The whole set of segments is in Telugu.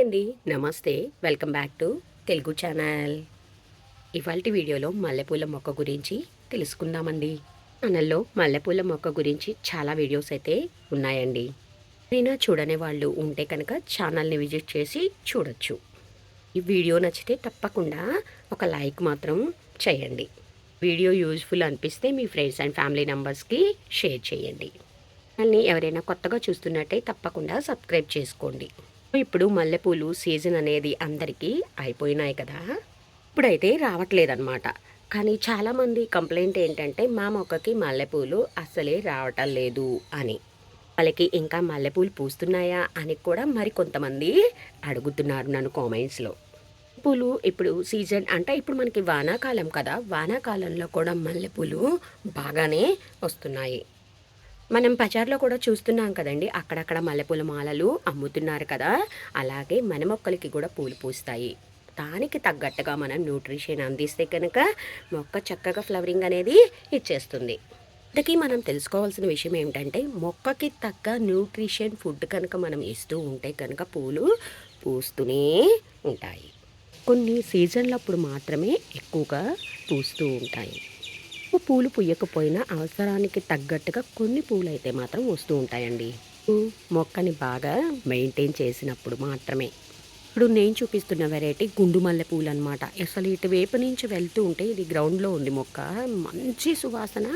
అండి నమస్తే. Welcome back to Telugu channel. ఇవాళ వీడియోలో మల్లెపూల మొక్క గురించి తెలుసుకుందామండి. ఛానల్లో మల్లెపూల మొక్క గురించి చాలా వీడియోస్ అయితే ఉన్నాయండి. అయినా చూడని వాళ్ళు ఉంటే కనుక ఛానల్ని విజిట్ చేసి చూడొచ్చు. ఈ వీడియో నచ్చితే తప్పకుండా ఒక లైక్ మాత్రం చేయండి. వీడియో యూజ్ఫుల్ అనిపిస్తే మీ ఫ్రెండ్స్ అండ్ ఫ్యామిలీ మెంబర్స్కి షేర్ చేయండి. ఛానల్ని ఎవరైనా కొత్తగా చూస్తున్నట్టే తప్పకుండా సబ్స్క్రైబ్ చేసుకోండి. ఇప్పుడు మల్లెపూలు సీజన్ అనేది అందరికీ అయిపోయినాయి కదా. ఇప్పుడైతే రావట్లేదన్నమాట. కానీ చాలామంది కంప్లైంట్ ఏంటంటే మా మొక్కకి మల్లెపూలు అస్సలే రావటం లేదు అని. వాళ్ళకి ఇంకా మల్లెపూలు పూస్తున్నాయా అని కూడా మరి కొంతమంది అడుగుతున్నారు నన్ను కామెంట్స్లో. పూలు ఇప్పుడు సీజన్ అంటే ఇప్పుడు మనకి వానాకాలం కదా. వానాకాలంలో కూడా మల్లెపూలు బాగానే వస్తున్నాయి. మనం బజార్లో కూడా చూస్తున్నాం కదండి. అక్కడక్కడ మల్లెపూల మాలలు అమ్ముతున్నారు కదా. అలాగే మన మొక్కలకి కూడా పూలు పూస్తాయి. దానికి తగ్గట్టుగా మనం న్యూట్రిషన్ అందిస్తే కనుక మొక్క చక్కగా ఫ్లవరింగ్ అనేది ఇచ్చేస్తుంది. ఇంతకీ మనం తెలుసుకోవాల్సిన విషయం ఏమిటంటే మొక్కకి తగ్గ న్యూట్రిషన్ ఫుడ్ కనుక మనం ఇస్తూ ఉంటే కనుక పూలు పూస్తూనే ఉంటాయి. కొన్ని సీజన్లప్పుడు మాత్రమే ఎక్కువగా పూస్తూ ఉంటాయి. పూలు పుయ్యకపోయినా అవసరానికి తగ్గట్టుగా కొన్ని పూలు అయితే మాత్రం వస్తూ ఉంటాయండి. మొక్కని బాగా మెయింటైన్ చేసినప్పుడు మాత్రమే. ఇప్పుడు నేను చూపిస్తున్న వెరైటీ గుండు మల్లె పూలు అనమాట అసలు ఇటువైపు నుంచి వెళ్తూ ఉంటే ఇది గ్రౌండ్లో ఉంది మొక్క మంచి సువాసన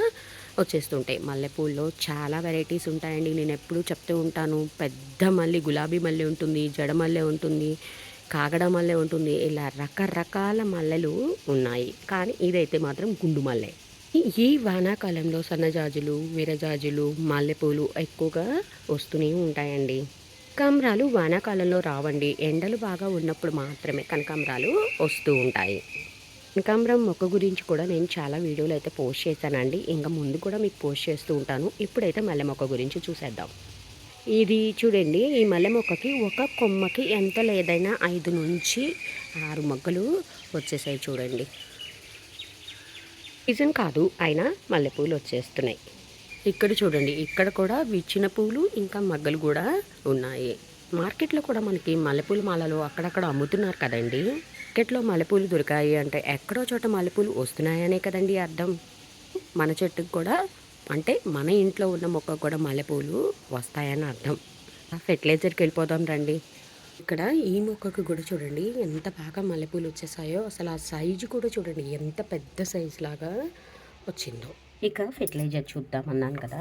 వచ్చేస్తుంటాయి. మల్లెపూల్లో చాలా వెరైటీస్ ఉంటాయండి. నేను ఎప్పుడూ చెప్తూ ఉంటాను పెద్ద మల్లి గులాబీ మల్లె ఉంటుంది జడ మల్లె ఉంటుంది కాగడ మల్లె ఉంటుంది ఇలా రకరకాల మల్లెలు ఉన్నాయి. కానీ ఇదైతే మాత్రం గుండు మల్లె. ఈ వానాకాలంలో సన్నజాజులు విరజాజులు మల్లెపూలు ఎక్కువగా వస్తూనే ఉంటాయండి. కమరాలు వానాకాలంలో రావండి. ఎండలు బాగా ఉన్నప్పుడు మాత్రమే కనకాంబరాలు వస్తూ ఉంటాయి. కనకాంబరం మొక్క గురించి కూడా నేను చాలా వీడియోలు అయితే పోస్ట్ చేశానండి. ఇంకా ముందు కూడా మీకు పోస్ట్ చేస్తూ ఉంటాను. ఇప్పుడైతే మల్లె మొక్క గురించి చూసేద్దాం. ఇది చూడండి. ఈ మల్లె మొక్కకి ఒక కొమ్మకి ఎంత లేదైనా ఐదు నుంచి ఆరు మొగ్గలు వచ్చేసాయి చూడండి. సీజన్ కాదు అయినా మల్లెపూలు వచ్చేస్తున్నాయి. ఇక్కడ చూడండి ఇక్కడ కూడా విచ్చిన పూలు ఇంకా మగ్గలు కూడా ఉన్నాయి. మార్కెట్లో కూడా మనకి మల్లెపూల మాలలు అక్కడక్కడ అమ్ముతున్నారు కదండి. మార్కెట్లో మల్లెపూలు దొరికాయి అంటే ఎక్కడో చోట మల్లెపూలు వస్తున్నాయనే కదండి అర్థం. మన చెట్టుకు కూడా అంటే మన ఇంట్లో ఉన్న మొక్క కూడా మల్లెపూలు వస్తాయని అర్థం. ఫెర్టిలైజర్కి వెళ్ళిపోదాం రండి. ఇక్కడ ఈ మొక్కకు కూడా చూడండి ఎంత బాగా మల్లెపూలు వచ్చేసాయో అసలు ఆ సైజు కూడా చూడండి ఎంత పెద్ద సైజు లాగా వచ్చిందో. ఇక ఫెర్టిలైజర్ చూద్దామన్నాను కదా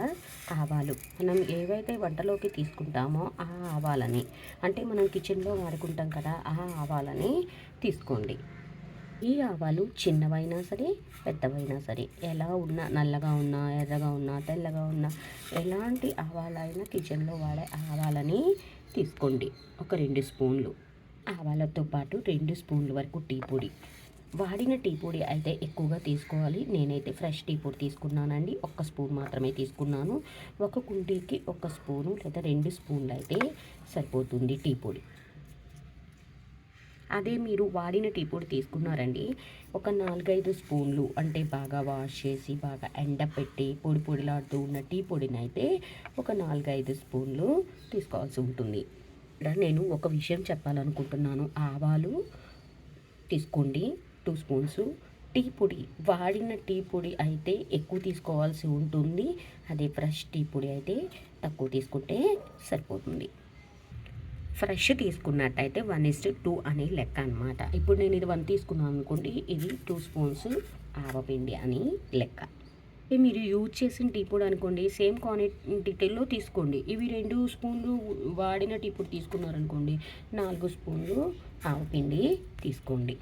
ఆవాలు. మనం ఏవైతే వంటలోకి తీసుకుంటామో ఆ ఆవాలని అంటే మనం కిచెన్లో వాడుకుంటాం కదా ఆ ఆవాలని తీసుకోండి. ఈ ఆవాలు చిన్నవైనా సరే పెద్దవైనా సరే ఎలా ఉన్నా నల్లగా ఉన్నా ఎర్రగా ఉన్నా తెల్లగా ఉన్నా ఎలాంటి ఆవాలైనా కిచెన్లో వాడే ఆవాలని తీసుకోండి. ఒక రెండు స్పూన్లు ఆవాలతో పాటు రెండు స్పూన్ల వరకు టీ పొడి. వాడిన టీ పొడి అయితే ఎక్కువగా తీసుకోవాలి. నేనైతే ఫ్రెష్ టీ పొడి తీసుకున్నానండి. ఒక్క స్పూన్ మాత్రమే తీసుకున్నాను. ఒక కుండీకి ఒక స్పూను లేదా రెండు స్పూన్లు అయితే సరిపోతుంది టీ పొడి. అదే మీరు వాడిన టీ పొడి తీసుకున్నారండి. ఒక నాలుగైదు స్పూన్లు అంటే బాగా వాష్ చేసి బాగా ఎండపెట్టి పొడి పొడిలాడుతూ ఉన్న టీ పొడిని అయితే ఒక నాలుగైదు స్పూన్లు తీసుకోవాల్సి ఉంటుంది. ఇక్కడ నేను ఒక విషయం చెప్పాలనుకుంటున్నాను. ఆవాలు తీసుకోండి. Two spoons. టీ పొడి వాడిన టీ పొడి అయితే ఎక్కువ తీసుకోవాల్సి ఉంటుంది. అదే ఫ్రెష్ టీ పొడి అయితే తక్కువ తీసుకుంటే సరిపోతుంది. ఫ్రెష్ తీసుకున్నట్టయితే వన్ ఇస్ టూ అనే లెక్క అనమాట ఇప్పుడు నేను ఇది వన్ తీసుకున్నాను అనుకోండి ఇది టూ స్పూన్స్ ఆవపిండి అని లెక్క. మీరు యూజ్ చేసిన టీ పొడి అనుకోండి సేమ్ క్వాంటిటీలో తీసుకోండి. ఇవి రెండు స్పూన్లు వాడిన టీ పొడి తీసుకున్నారనుకోండి నాలుగు స్పూన్లు ఆవపిండి తీసుకోండి.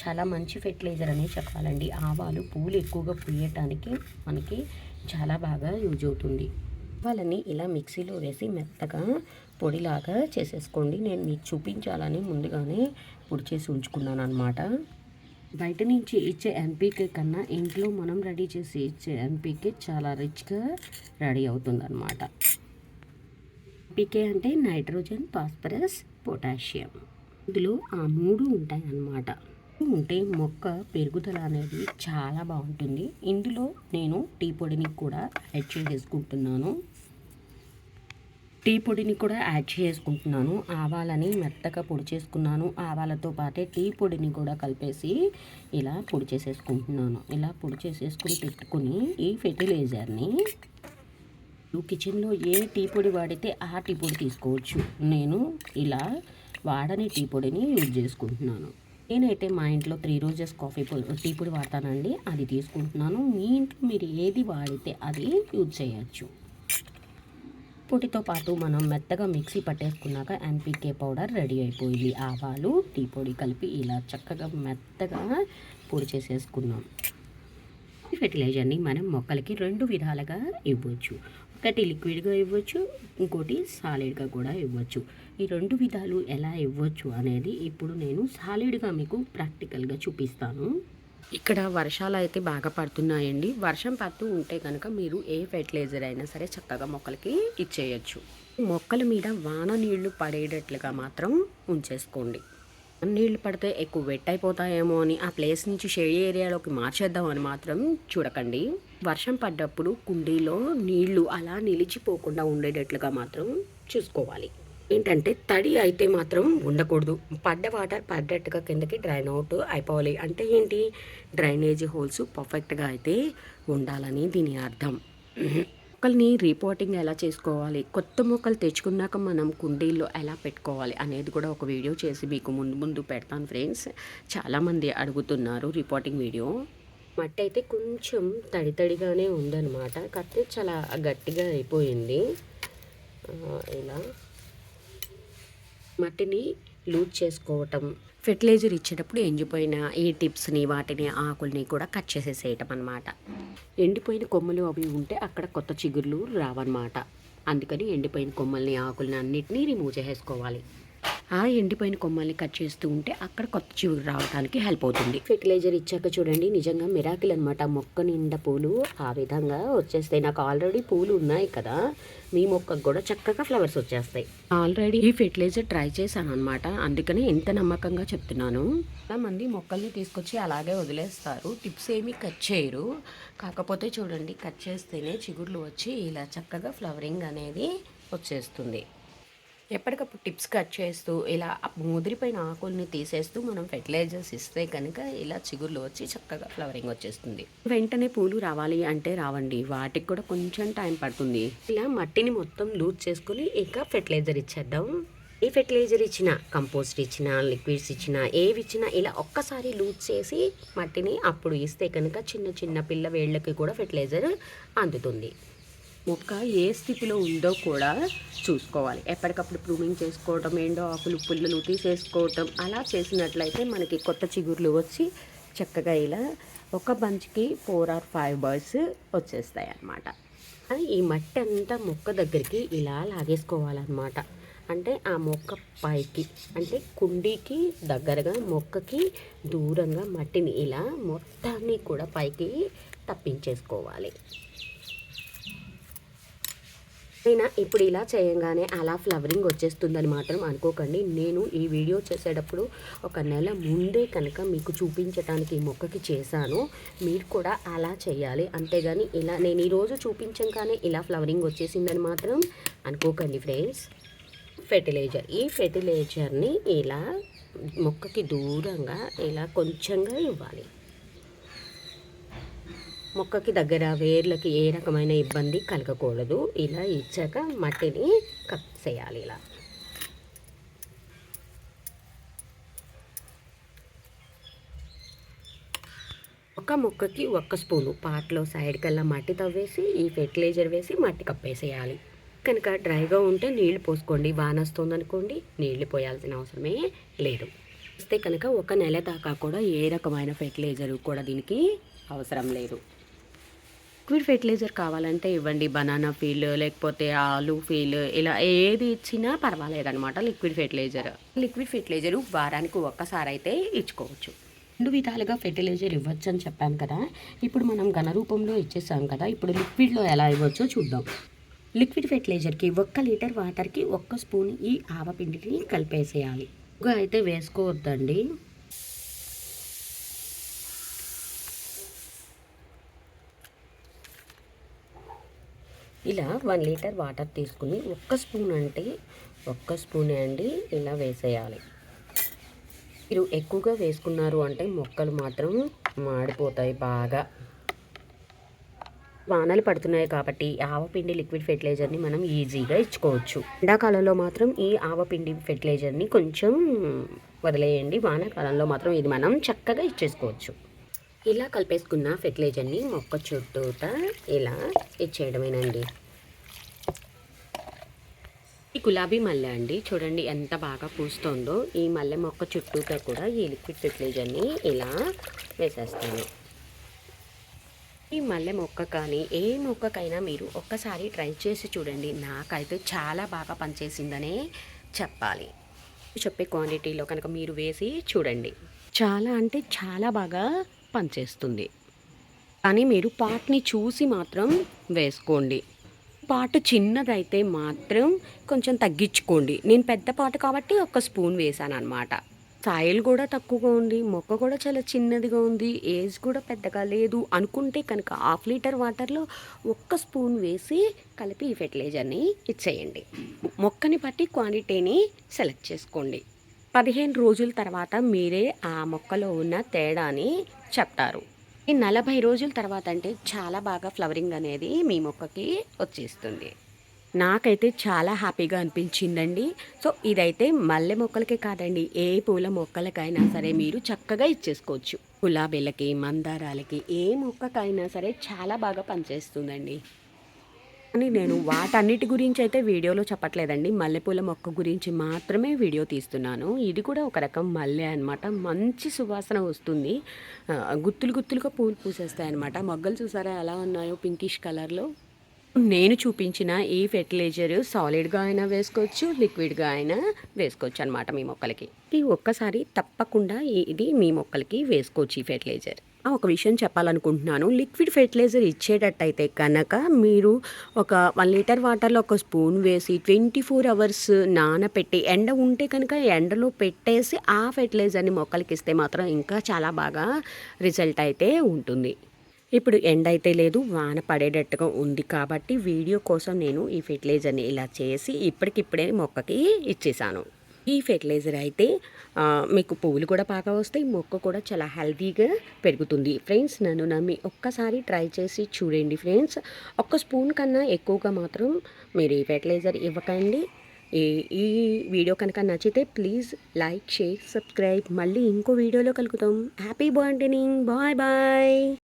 చాలా మంచి ఫెర్టిలైజర్ అనే చెప్పాలండి. ఆవాలు పూలు ఎక్కువగా పూయటానికి మనకి చాలా బాగా యూజ్ అవుతుంది. వాళ్ళని ఇలా మిక్సీలో వేసి మెత్తగా పొడిలాగా చేసేసుకోండి. నేను మీకు చూపించాలని ముందుగానే పొడి చేసి ఉంచుకున్నాను అనమాట బయట నుంచి ఇచ్చే ఎంపీకే కన్నా ఇంట్లో మనం రెడీ చేసి ఇచ్చే ఎంపీకే చాలా రిచ్గా రెడీ అవుతుంది అనమాట ఎంపీకే అంటే నైట్రోజన్ ఫాస్ఫరస్ పొటాషియం. ఇందులో ఆ మూడు ఉంటాయి అన్నమాట ఉంటే మొక్క పెరుగుదల అనేది చాలా బాగుంటుంది. ఇందులో నేను టీ పొడిని కూడా యాడ్ చేసేసుకుంటున్నాను టీ పొడిని కూడా యాడ్ చేసుకుంటున్నాను. ఆవాలని మెత్తగా పొడి చేసుకున్నాను. ఆవాలతో పాటే టీ పొడిని కూడా కలిపేసి ఇలా పొడి చేసేసుకుంటున్నాను. ఇలా పొడి చేసేసుకుని పెట్టుకుని ఈ ఫెర్టిలైజర్ని కిచెన్లో ఏ టీ పొడి వాడితే ఆ టీ పొడి తీసుకోవచ్చు. నేను ఇలా వాడని టీ పొడిని యూజ్ చేసుకుంటున్నాను. నేనైతే మా ఇంట్లో త్రీ రోజెస్ కాఫీ పొడి టీ పొడి వాడతానండి. అది తీసుకుంటున్నాను. మీ ఇంట్లో మీరు ఏది వాడితే అది యూజ్ చేయొచ్చు. పొడితో పాటు మనం మెత్తగా మిక్సీ పట్టేసుకున్నాక ఎన్పికే పౌడర్ రెడీ అయిపోయింది. ఆవాలు టీ పొడి కలిపి ఇలా చక్కగా మెత్తగా పొడి చేసేసుకున్నాం. ఫెర్టిలైజర్ని మనం మొక్కలకి రెండు విధాలుగా ఇవ్వచ్చు. ఒకటి లిక్విడ్గా ఇవ్వచ్చు ఇంకోటి సాలిడ్గా కూడా ఇవ్వచ్చు. ఈ రెండు విధాలు ఎలా ఇవ్వచ్చు అనేది ఇప్పుడు నేను సాలిడ్గా మీకు ప్రాక్టికల్గా చూపిస్తాను. ఇక్కడ వర్షాలు అయితే బాగా పడుతున్నాయండి. వర్షం పడుతూ ఉంటే కనుక మీరు ఏ ఫెర్టిలైజర్ అయినా సరే చక్కగా మొక్కలకి ఇచ్చేయచ్చు. మొక్కల మీద వాన నీళ్ళు పడేటట్లుగా మాత్రం ఉంచేసుకోండి. నీళ్ళు పడితే ఎక్కువ వెట్ అయిపోతాయేమో అని ఆ ప్లేస్ నుంచి షేడ్ ఏరియాలోకి మార్చేద్దామని మాత్రం చూడకండి. వర్షం పడ్డప్పుడు కుండీలో నీళ్ళు అలా నిలిచిపోకుండా ఉండేటట్లుగా మాత్రం చూసుకోవాలి. ఏంటంటే తడి అయితే మాత్రం ఉండకూడదు. పడ్డ వాటర్ పడ్డట్టుగా కిందకి డ్రైన్ అవుట్ అయిపోవాలి. అంటే ఏంటి? డ్రైనేజ్ హోల్స్ పర్ఫెక్ట్గా అయితే ఉండాలని దీని అర్థం. మొక్కల్ని రిపోర్టింగ్ ఎలా చేసుకోవాలి? కొత్త మొక్కలు తెచ్చుకున్నాక మనం కుండీల్లో ఎలా పెట్టుకోవాలి అనేది కూడా ఒక వీడియో చేసి మీకు ముందు ముందు పెడతాను ఫ్రెండ్స్. చాలామంది అడుగుతున్నారు రిపోర్టింగ్ వీడియో. మట్టి అయితే కొంచెం తడి తడిగానే ఉందన్నమాట. కాకపోతే చాలా గట్టిగా అయిపోయింది. ఇలా మట్టిని లూజ్ చేసుకోవటం. ఫెర్టిలైజర్ ఇచ్చేటప్పుడు ఎండిపోయిన ఈ టిప్స్ని వాటిని ఆకుల్ని కూడా కట్ చేసేసేయటం అనమాట ఎండిపోయిన కొమ్మలు అవి ఉంటే అక్కడ కొత్త చిగుర్లు రావన్నమాట. అందుకని ఎండిపోయిన కొమ్మల్ని ఆకుల్ని అన్నిటినీ రిమూవ్ చేసేసుకోవాలి. ఆ ఎండిపోయిన కొమ్మల్ని కట్ చేస్తూ ఉంటే అక్కడ కొత్త చిగురు రావడానికి హెల్ప్ అవుతుంది. ఫెర్టిలైజర్ ఇచ్చాక చూడండి నిజంగా మిరాకిల్ అనమాట మొక్క నిండా పూలు ఆ విధంగా వచ్చేస్తాయి. నాకు ఆల్రెడీ పూలు ఉన్నాయి కదా మీ మొక్కకు కూడా చక్కగా ఫ్లవర్స్ వచ్చేస్తాయి. ఆల్రెడీ ఈ ఫెర్టిలైజర్ ట్రై చేశాను అనమాట అందుకని ఎంత నమ్మకంగా చెప్తున్నాను. చాలా మంది మొక్కల్ని తీసుకొచ్చి అలాగే వదిలేస్తారు. టిప్స్ ఏమీ కట్ చేయరు. కాకపోతే చూడండి కట్ చేస్తేనే చిగుర్లు వచ్చి ఇలా చక్కగా ఫ్లవరింగ్ అనేది వచ్చేస్తుంది. ఎప్పటికప్పుడు టిప్స్ కట్ చేస్తూ ఇలా ఆ ముదిరిపోయిన ఆకుల్ని తీసేస్తూ మనం ఫెర్టిలైజర్స్ ఇస్తే కనుక ఇలా చిగుర్లు వచ్చి చక్కగా ఫ్లవరింగ్ వచ్చేస్తుంది. వెంటనే పూలు రావాలి అంటే రావండి. వాటికి కూడా కొంచెం టైం పడుతుంది. ఇలా మట్టిని మొత్తం లూజ్ చేసుకుని ఇక ఫెర్టిలైజర్ ఇచ్చేద్దాం. ఏ ఫెర్టిలైజర్ ఇచ్చినా కంపోస్ట్ ఇచ్చినా లిక్విడ్స్ ఇచ్చినా ఏవి ఇచ్చినా ఇలా ఒక్కసారి లూజ్ చేసి మట్టిని అప్పుడు ఇస్తే కనుక చిన్న చిన్న పిల్ల వేళ్ళకి కూడా ఫెర్టిలైజర్ అందుతుంది. మొక్క ఏ స్థితిలో ఉందో కూడా చూసుకోవాలి. ఎప్పటికప్పుడు ప్రూమింగ్ చేసుకోవటం ఏండో ఆకులు పుల్లలు తీసేసుకోవటం అలా చేసినట్లయితే మనకి కొత్త చిగుర్లు వచ్చి చక్కగా ఇలా ఒక బంచ్కి ఫోర్ ఆర్ ఫైవ్ బర్డ్స్ వచ్చేస్తాయి అన్నమాట ఈ మట్టి అంతా మొక్క దగ్గరికి ఇలా లాగేసుకోవాలన్నమాట. అంటే ఆ మొక్క పైకి అంటే కుండీకి దగ్గరగా మొక్కకి దూరంగా మట్టిని ఇలా మొత్తాన్ని కూడా పైకి తప్పించేసుకోవాలి. అయినా ఇప్పుడు ఇలా చేయంగానే అలా ఫ్లవరింగ్ వచ్చేస్తుందని మాత్రం అనుకోకండి. నేను ఈ వీడియో చేసేటప్పుడు ఒక నెల ముందే కనుక మీకు చూపించడానికి ఈ మొక్కకి చేశాను. మీరు కూడా అలా చేయాలి. అంతేగాని ఇలా నేను ఈరోజు చూపించంగానే ఇలా ఫ్లవరింగ్ వచ్చేసిందని మాత్రం అనుకోకండి ఫ్రెండ్స్. ఫెర్టిలైజర్. ఈ ఫెర్టిలైజర్ని ఇలా మొక్కకి దూరంగా ఇలా కొంచెంగా ఇవ్వాలి. మొక్కకి దగ్గర వేర్లకి ఏ రకమైన ఇబ్బంది కలగకూడదు. ఇలా ఇచ్చాక మట్టిని కప్ చేయాలి ఇలా. ఒక మొక్కకి ఒక్క స్పూను పాట్లో సైడ్ కల్లా మట్టి తవ్వేసి ఈ ఫెర్టిలైజర్ వేసి మట్టి కప్పేసేయాలి. కనుక డ్రైగా ఉంటే నీళ్ళు పోసుకోండి. వాన వస్తుంది అనుకోండి నీళ్ళు పోయాల్సిన అవసరమే లేదు. వస్తే కనుక ఒక నెల దాకా కూడా ఏ రకమైన ఫెర్టిలైజర్ కూడా దీనికి అవసరం లేదు. లిక్విడ్ ఫెర్టిలైజర్ కావాలంటే ఇవ్వండి. బనానా ఫీల్ లేకపోతే ఆలు ఫీల్ ఇలా ఏది ఇచ్చినా పర్వాలేదన్నమాట లిక్విడ్ ఫెర్టిలైజర్. లిక్విడ్ ఫెర్టిలైజర్ వారానికి ఒక్కసారి అయితే ఇచ్చుకోవచ్చు. రెండు విధాలుగా ఫెర్టిలైజర్ ఇవ్వచ్చు అని చెప్పాను కదా. ఇప్పుడు మనం ఘన రూపంలో ఇచ్చేసాం కదా. ఇప్పుడు లిక్విడ్లో ఎలా ఇవ్వచ్చో చూద్దాం. లిక్విడ్ ఫెర్టిలైజర్కి ఒక్క లీటర్ వాటర్కి ఒక్క స్పూన్ ఈ ఆవపిండిని కలిపేసేయాలి. అయితే వేసుకోవద్దండి. ఇలా వన్ లీటర్ వాటర్ తీసుకుని ఒక్క స్పూన్ అంటే ఒక్క స్పూనే అండి ఇలా వేసేయాలి. మీరు ఎక్కువగా వేసుకున్నారు అంటే మొక్కలు మాత్రం మాడిపోతాయి బాగా. వానలు పడుతున్నాయి కాబట్టి ఆవపిండి లిక్విడ్ ఫెర్టిలైజర్ని మనం ఈజీగా ఇచ్చుకోవచ్చు. ఎండాకాలంలో మాత్రం ఈ ఆవపిండి ఫెర్టిలైజర్ని కొంచెం వదిలేయండి. వానాకాలంలో మాత్రం ఇది మనం చక్కగా ఇచ్చేసుకోవచ్చు. ఇలా కలిపేసుకున్న ఫెర్టిలైజర్ని మొక్క చుట్టూత ఇలా ఇచ్చేయడమేనండి. ఈ గులాబీ మల్లె అండి చూడండి ఎంత బాగా పూస్తుందో. ఈ మల్లె మొక్క చుట్టూతో కూడా ఈ లిక్విడ్ ఫెర్టిలైజర్ని ఇలా వేసేస్తాను. ఈ మల్లె మొక్క కానీ ఏ మొక్కకైనా మీరు ఒక్కసారి ట్రై చేసి చూడండి. నాకైతే చాలా బాగా పనిచేసిందనే చెప్పాలి. చెప్పే క్వాంటిటీలో కనుక మీరు వేసి చూడండి. చాలా అంటే చాలా బాగా పనిచేస్తుంది. కానీ మీరు పాట్ని చూసి మాత్రం వేసుకోండి. పాట చిన్నదైతే మాత్రం కొంచెం తగ్గించుకోండి. నేను పెద్ద పాట కాబట్టి ఒక స్పూన్ వేసాను అనమాట సాయిల్ కూడా తక్కువగా ఉంది మొక్క కూడా చాలా చిన్నదిగా ఉంది ఏజ్ కూడా పెద్దగా లేదు అనుకుంటే కనుక హాఫ్ లీటర్ వాటర్లో ఒక్క స్పూన్ వేసి కలిపి ఈ ఫెర్టిలైజర్ని ఇచ్చేయండి. మొక్కని బట్టి క్వాంటిటీని సెలెక్ట్ చేసుకోండి. పదిహేను రోజుల తర్వాత మీరే ఆ మొక్కలో ఉన్న తేడాని చెప్తారు. ఈ నలభై రోజుల తర్వాత అంటే చాలా బాగా ఫ్లవరింగ్ అనేది మీ మొక్కకి వచ్చేస్తుంది. నాకైతే చాలా హ్యాపీగా అనిపించిందండి. సో ఇదైతే మల్లె మొక్కలకే కాదండి ఏ పూల మొక్కలకైనా సరే మీరు చక్కగా ఇచ్చేసుకోవచ్చు. గులాబీలకి మందారాలకి ఏ మొక్కకైనా సరే చాలా బాగా పనిచేస్తుందండి. అని నేను వాటన్నిటి గురించి అయితే వీడియోలో చెప్పట్లేదండి. మల్లెపూల మొక్క గురించి మాత్రమే వీడియో తీస్తున్నాను. ఇది కూడా ఒక రకం మల్లె అనమాట మంచి సువాసన వస్తుంది. గుత్తులు గుత్తులుగా పూలు పూసేస్తాయి అనమాట మొగ్గలు చూసారా ఎలా ఉన్నాయో పింకిష్ కలర్లో? నేను చూపించిన ఈ ఫెర్టిలైజర్ సాలిడ్గా అయినా వేసుకోవచ్చు లిక్విడ్గా అయినా వేసుకోవచ్చు అనమాట మీ మొక్కలకి. ఈ ఒక్కసారి తప్పకుండా ఇది మీ మొక్కలకి వేసుకోవచ్చు ఈ ఫెర్టిలైజర్. ఒక విషయం చెప్పాలనుకుంటున్నాను. లిక్విడ్ ఫెర్టిలైజర్ ఇచ్చేటట్టయితే కనుక మీరు ఒక వన్ లీటర్ వాటర్లో ఒక స్పూన్ వేసి ట్వంటీ ఫోర్ అవర్స్ నానపెట్టి ఎండ ఉంటే కనుక ఎండలో పెట్టేసి ఆ ఫెర్టిలైజర్ని మొక్కలకి ఇస్తే మాత్రం ఇంకా చాలా బాగా రిజల్ట్ అయితే ఉంటుంది. ఇప్పుడు ఎండ అయితే లేదు వాన పడేటట్టుగా ఉంది కాబట్టి వీడియో కోసం నేను ఈ ఫెర్టిలైజర్ని ఇలా చేసి ఇప్పటికిప్పుడే మొక్కకి ఇచ్చేసాను. ఈ ఫెర్టిలైజర్ అయితే మీకు పువ్వులు కూడా బాగా వస్తాయి మొక్క కూడా చాలా హెల్తీగా పెరుగుతుంది. ఫ్రెండ్స్ నన్ను నమ్మి ఒక్కసారి ట్రై చేసి చూడండి ఫ్రెండ్స్. ఒక్క స్పూన్ కన్నా ఎక్కువగా మాత్రం మీరు ఈ ఫెర్టిలైజర్ ఇవ్వకండి. ఈ ఈ వీడియో కనుక నచ్చితే ప్లీజ్ లైక్ షేర్ సబ్స్క్రైబ్. మళ్ళీ ఇంకో వీడియోలో కలుగుతాం. హ్యాపీ బర్త్డేనింగ్ బాయ్ బాయ్